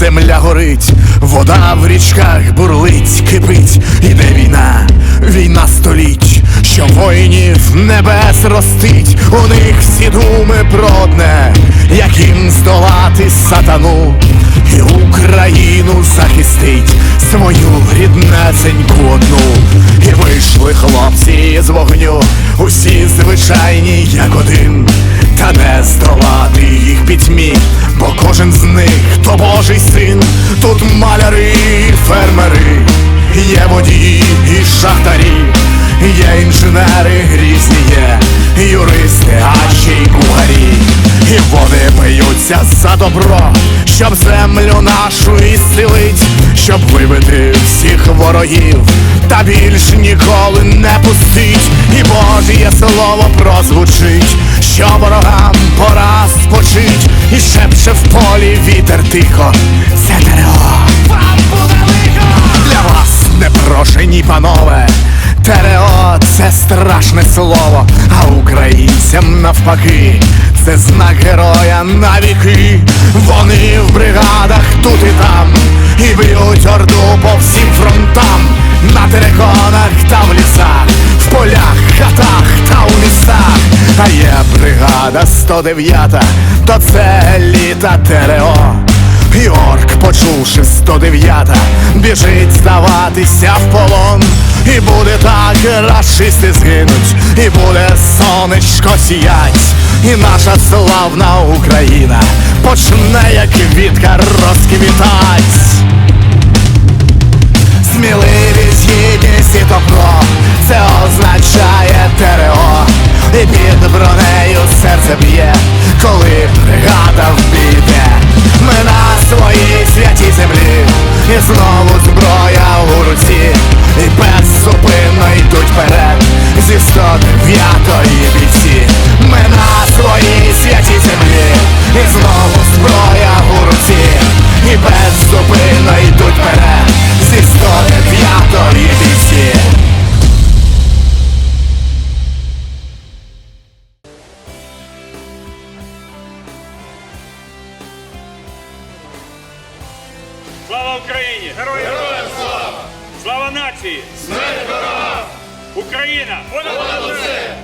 земля горить, вода в річках бурлить, кипить, іде війна, війна століть, що воїнів небес ростить, у них всі думи про одне, яким здолати сатану, і Україну захистить свою ріднесеньку одну. І вийшли хлопці з вогню, усі звичайні, як один, та не здолати їх пітьмі, бо кожен з них то Божий син, тут маляри, фермери, є водії і шахтарі, є інженери грізні, є юристи, а ще й кухарі. І вони б'ються за добро, щоб землю нашу ісцілить, щоб вибити всіх ворогів, та більш ніколи не пустить, і Божє слово прозвучить, і в полі вітер тихо. Це ТРО. Вам буде лихо! Для вас непрошені панове. ТРО це страшне слово, а українцям навпаки, це знак героя на віки. Вони в бригадах тут і там, і б'ють орду по всім фронтам, на териконах 109, то це еліта ТРО. Йорк, орк, почувши 109 біжить здаватися в полон. І буде так, расисти згинуть, і буде сонечко сіять, і наша славна Україна почне, як від розквітать. Слава Україні! Героям слава! Слава нації! Смерть ворогам! Україна! Вона усе!